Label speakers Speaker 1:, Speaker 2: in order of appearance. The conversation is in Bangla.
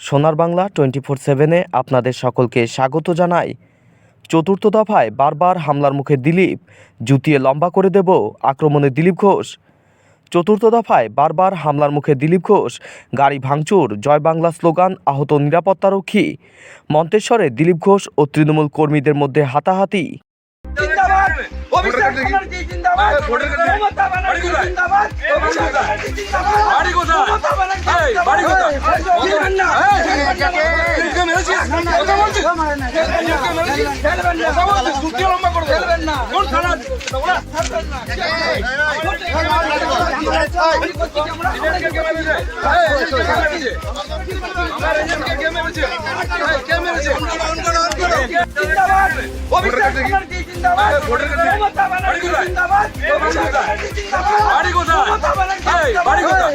Speaker 1: সোনার বাংলা টোয়েন্টি ফোর সেভেনে আপনাদের সকলকে স্বাগত জানাই। চতুর্থ দফায় বারবার হামলার মুখে দিলীপ জুতিয়ে লম্বা করে দেব আক্রমণে দিলীপ ঘোষ। চতুর্থ দফায় বারবার হামলার মুখে দিলীপ ঘোষ গাড়ি ভাঙচুর জয় বাংলা স্লোগান আহত নিরাপত্তারক্ষী। মন্তেশ্বরে দিলীপ ঘোষ ও তৃণমূল কর্মীদের মধ্যে হাতাহাতি।
Speaker 2: বাড়ি বাড়ি কোথায়? বাড়ি কোথায়?